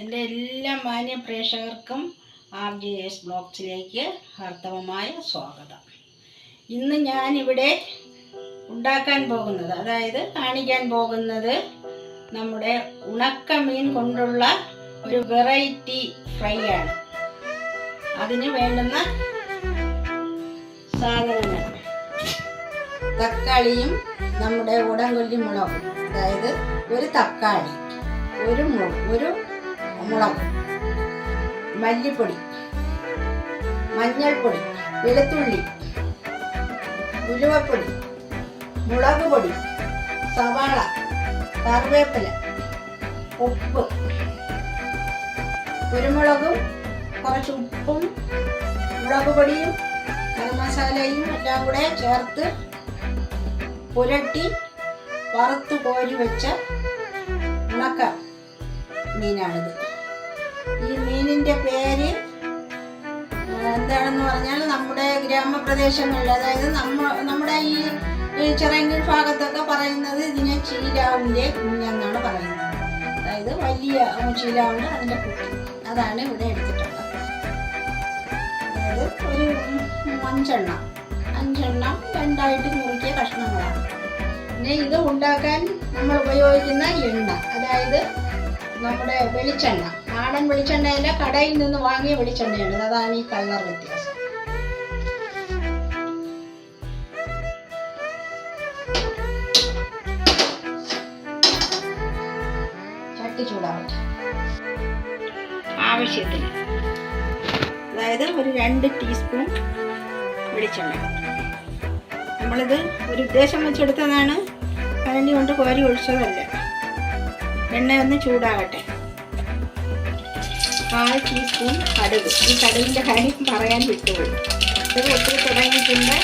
എന്റെ എല്ലാ മാന്യ പ്രേക്ഷകർക്കും ആർ ജി എസ് ബ്ലോഗ്സിലേക്ക് ഹർത്തവമായ സ്വാഗതം. ഇന്ന് ഞാനിവിടെ ഉണ്ടാക്കാൻ പോകുന്നത് അതായത് കാണിക്കാൻ പോകുന്നത് നമ്മുടെ ഉണക്ക മീൻ കൊണ്ടുള്ള ഒരു വെറൈറ്റി ഫ്രൈ ആണ്. അതിന് വേണ്ടുന്ന സാധനങ്ങൾ. തക്കാളിയും നമ്മുടെ ഉടങ്കൊല്ലി മുളകും അതായത് ഒരു തക്കാളി ഒരു മുളക് ഒരു മുളക് മല്ലിപ്പൊടി മഞ്ഞൾപ്പൊടി വെളുത്തുള്ളി ഉലുവപ്പൊടി മുളക് പൊടി സവാള കറിവേപ്പില ഉപ്പ് കുരുമുളകും കുറച്ച് ഉപ്പും മുളക് പൊടിയും ഗരം മസാലയും എല്ലാം കൂടെ ചേർത്ത് പുരട്ടി വറുത്ത് കോരി വെച്ച ഉണക്ക മീനാണിത്. മീനിന്റെ പേര്. എന്താണെന്ന് പറഞ്ഞാൽ നമ്മുടെ ഗ്രാമപ്രദേശങ്ങളിൽ അതായത് നമ്മ നമ്മുടെ ഈ ചിറങ്കിൽ ഭാഗത്തൊക്കെ പറയുന്നത് ഇതിനെ ചീലാവിന്റെ കുഞ്ഞെന്നാണ് പറയുന്നത്. അതായത് വലിയ ചീരാവിന് അതിന്റെ കുട്ടി. അതാണ് ഇവിടെ എടുത്തിട്ടുള്ളത്. അതായത് ഒരു അഞ്ചെണ്ണം. അഞ്ചെണ്ണം രണ്ടായിട്ട് മുറിക്കിയ കഷ്ണങ്ങളാണ്. പിന്നെ ഇത് ഉണ്ടാക്കാൻ നമ്മൾ ഉപയോഗിക്കുന്ന എണ്ണ. അതായത് നമ്മുടെ വെളിച്ചെണ്ണ. നാടൻ വെളിച്ചെണ്ണയല്ല കടയിൽ നിന്ന് വാങ്ങിയ വെളിച്ചെണ്ണയാണ്. അതാണ് ഈ കളർ വ്യത്യാസം. ചട്ടി ചൂടാവട്ടെ. ആവശ്യത്തിന്. അതായത് ഒരു രണ്ട് ടീസ്പൂൺ വെളിച്ചെണ്ണ. നമ്മളിത് ഒരു ഉദ്ദേശം വെച്ചെടുത്തതാണ്. കരണ്ടി കൊണ്ട് കോരി ഒഴിച്ചതല്ല. എണ്ണ ഒന്ന് ചൂടാകട്ടെ. കാൽ ടീസ്പൂൺ കടുക്. ഈ കടുകിന്റെ കാര്യം പറയാൻ വിട്ടുപോയി. ഇത് ഒത്തിരി തുടങ്ങിയിട്ടുണ്ട്.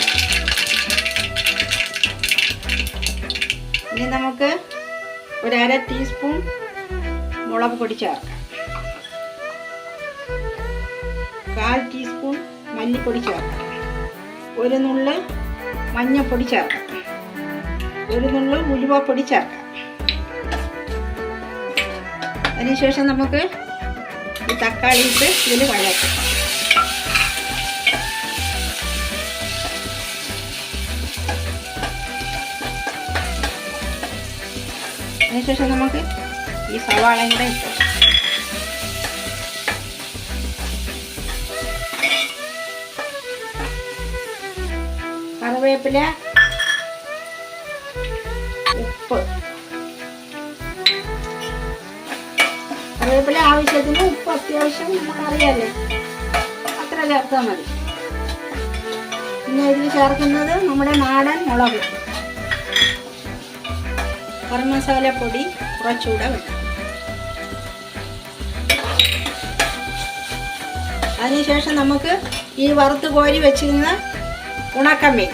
ഇനി നമുക്ക് ഒരു അര ടീസ്പൂൺ മുളക് പൊടി ചേർക്കാം. കാൽ ടീസ്പൂൺ മല്ലിപ്പൊടി ചേർക്കാം. ഒരു നുള്ള് മഞ്ഞൾപ്പൊടി ചേർക്കാം. ഒരു നുള്ള് ഉലുവപ്പൊടി ചേർക്കാം. അതിനുശേഷം നമുക്ക് ഈ തക്കാളി ഇട്ട് ഇതിൽ വഴക്കാം അതിനുശേഷം നമുക്ക് ഈ സവാളയും കൂടെ ഇട്ടു കറിവേപ്പില കറിവേപ്പില ആവശ്യത്തിന് ഉപ്പ് അത്യാവശ്യം നമുക്കറിയാലോ അത്ര ചേർത്താൽ മതി. പിന്നെ ഇതിൽ ചേർക്കുന്നത് നമ്മുടെ നാടൻ മുളക്. ഗരം മസാല പൊടി കുറച്ചുകൂടെ വേണം അതിനുശേഷം നമുക്ക് ഈ വറുത്ത് കോരി വെച്ചിരുന്ന ഉണക്കമീൻ.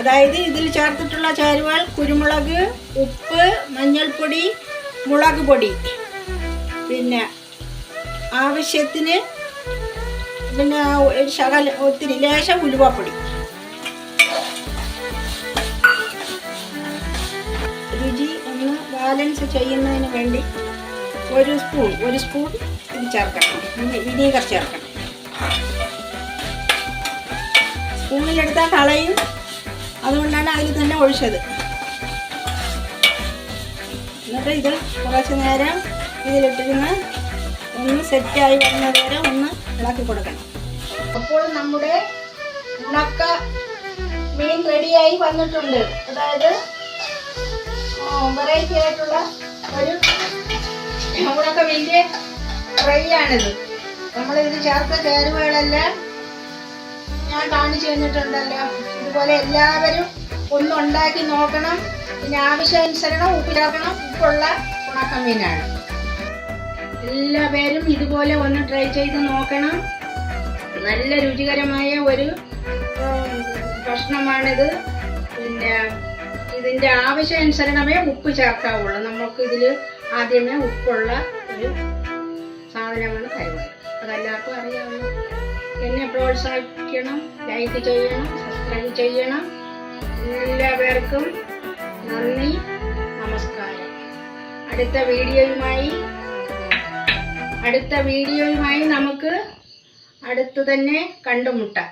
അതായത് ഇതിൽ ചേർത്തിട്ടുള്ള ചേരുവകൾ കുരുമുളക് ഉപ്പ് മഞ്ഞൾപ്പൊടി മുളക് പൊടി. പിന്നെ ആവശ്യത്തിന് പിന്നെ ഒരു ശകല ഒത്തിരി ലേശം ഉലുവപ്പൊടി. രുചി ഒന്ന് ബാലൻസ് ചെയ്യുന്നതിന് വേണ്ടി ഒരു സ്പൂൺ ഒരു സ്പൂൺ ഇത് ചേർക്കണം. വിനി- വിനീഗർ ചേർക്കണം. സ്പൂണിലെടുത്താൽ കളയും. അതുകൊണ്ടാണ് അതിൽ തന്നെ ഒഴിച്ചത്. എന്നിട്ട് ഇത് കുറച്ച് നേരം ഇതിലിട്ടിരുന്ന് ഒന്ന് സെറ്റായി വരുന്നത് വരെ ഒന്ന് ഇളക്കി കൊടുക്കണം. അപ്പോൾ നമ്മുടെ ഉണക്ക മീൻ റെഡിയായി വന്നിട്ടുണ്ട്. അതായത് വെറൈറ്റി ആയിട്ടുള്ള ഒരു ഉണക്ക മീന്റെ ഫ്രൈ ആണിത് നമ്മളിത് ചേർത്ത ചേരുവകളെല്ലാം ഞാൻ കാണിച്ചു തന്നിട്ടുണ്ടല്ലോ. ഇതുപോലെ എല്ലാവരും ഒന്ന് ഉണ്ടാക്കി നോക്കണം. പിന്നെ ആവശ്യാനുസരണം ഉപ്പിലാക്കണം. ഉപ്പുള്ള ഉണക്കമീനാണ് എല്ലാ പേരും ഇതുപോലെ ഒന്ന് ട്രൈ ചെയ്ത് നോക്കണം. നല്ല രുചികരമായ ഒരു ഭക്ഷണമാണിത്. പിന്നെ ഇതിന്റെ ആവശ്യാനുസരണമേ ഉപ്പ് ചേർക്കാവുള്ളൂ. നമുക്ക് ഇതിൽ ആദ്യമേ ഉപ്പുള്ള ഒരു സാധനമാണ് തരുന്നത്. അതെല്ലാവർക്കും അറിയാമല്ലോ എന്നെ പ്രോത്സാഹിപ്പിക്കണം ലൈക്ക് ചെയ്യണം സബ്സ്ക്രൈബ് ചെയ്യണം. എല്ലാ പേർക്കും നന്ദി നമസ്കാരം. അടുത്ത വീഡിയോയുമായി അടുത്ത വീഡിയോയുമായി നമുക്ക് അടുത്തു തന്നെ കണ്ടുമുട്ടാം.